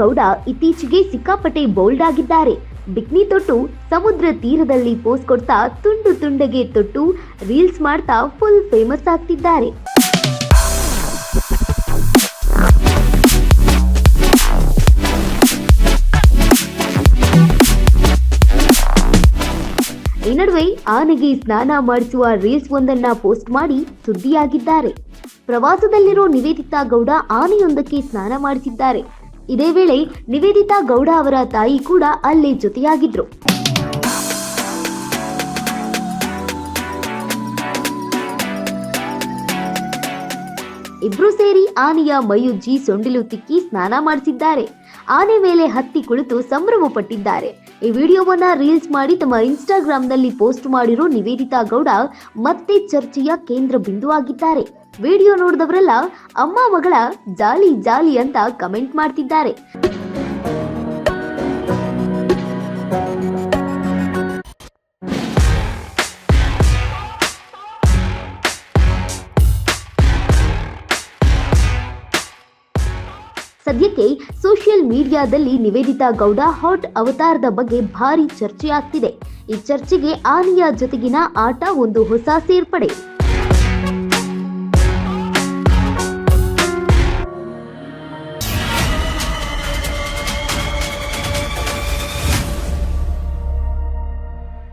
ಗೌಡ ಇತ್ತೀಚೆಗೆ ಸಿಕ್ಕಾಪಟ್ಟೆ ಬೋಲ್ಡ್ ಆಗಿದ್ದಾರೆ. ಬಿಕ್ನಿ ತೊಟ್ಟು ಸಮುದ್ರ ತೀರದಲ್ಲಿ ಪೋಸ್ ಕೊಡ್ತಾ ತುಂಡು ತುಂಡಗೆ ತೊಟ್ಟು ರೀಲ್ಸ್ ಮಾಡ್ತಾ ಫುಲ್ ಫೇಮಸ್ ಆಗ್ತಿದ್ದಾರೆ. ಈ ನಡುವೆ ಆನೆಗೆ ಸ್ನಾನ ಮಾಡಿಸುವ ರೀಲ್ಸ್ ಒಂದನ್ನ ಪೋಸ್ಟ್ ಮಾಡಿ ಸುದ್ದಿಯಾಗಿದ್ದಾರೆ. ಪ್ರವಾಸದಲ್ಲಿರೋ ನಿವೇದಿತಾ ಗೌಡ ಆನೆಯೊಂದಕ್ಕೆ ಸ್ನಾನ ಮಾಡಿಸಿದ್ದಾರೆ. ಇದೇ ವೇಳೆ ನಿವೇದಿತಾ ಗೌಡ ಅವರ ತಾಯಿ ಕೂಡ ಅಲ್ಲಿ ಜೊತೆಯಾಗಿದ್ರು. ಇಬ್ರು ಸೇರಿ ಆನೆಯ ಮೈಯುಜ್ಜಿ ಸೊಂಡಿಲು ತಿಕ್ಕಿ ಸ್ನಾನ ಮಾಡಿಸಿದ್ದಾರೆ. ಆನೆ ಮೇಲೆ ಹತ್ತಿ ಕುಳಿತು ಸಂಭ್ರಮ ಪಟ್ಟಿದ್ದಾರೆ. ಈ ವಿಡಿಯೋವನ್ನ ರೀಲ್ಸ್ ಮಾಡಿ ತಮ್ಮ ಇನ್ಸ್ಟಾಗ್ರಾಂನಲ್ಲಿ ಪೋಸ್ಟ್ ಮಾಡಿರೋ ನಿವೇದಿತಾ ಗೌಡ ಮತ್ತೆ ಚರ್ಚೆಯ ಕೇಂದ್ರ ಬಿಂದುವಾಗಿದ್ದಾರೆ. ವಿಡಿಯೋ ನೋಡಿದವರೆಲ್ಲ, ಅಮ್ಮ ಮಗಳ, ಜಾಲಿ ಜಾಲಿ ಅಂತ ಕಮೆಂಟ್ ಮಾಡ್ತಿದ್ದಾರೆ. ಸದ್ಯಕ್ಕೆ ಸೋಷಿಯಲ್ ಮೀಡಿಯಾದಲ್ಲಿ ನಿವೇದಿತಾ ಗೌಡ ಹಾಟ್ ಅವತಾರದ ಬಗ್ಗೆ ಭಾರಿ ಚರ್ಚೆ ಆಗ್ತಿದೆ ಈ ಚರ್ಚೆಗೆ ಆನೆಯ ಜೊತೆಗಿನ ಆಟ ಒಂದು ಹೊಸ ಸೇರ್ಪಡೆ.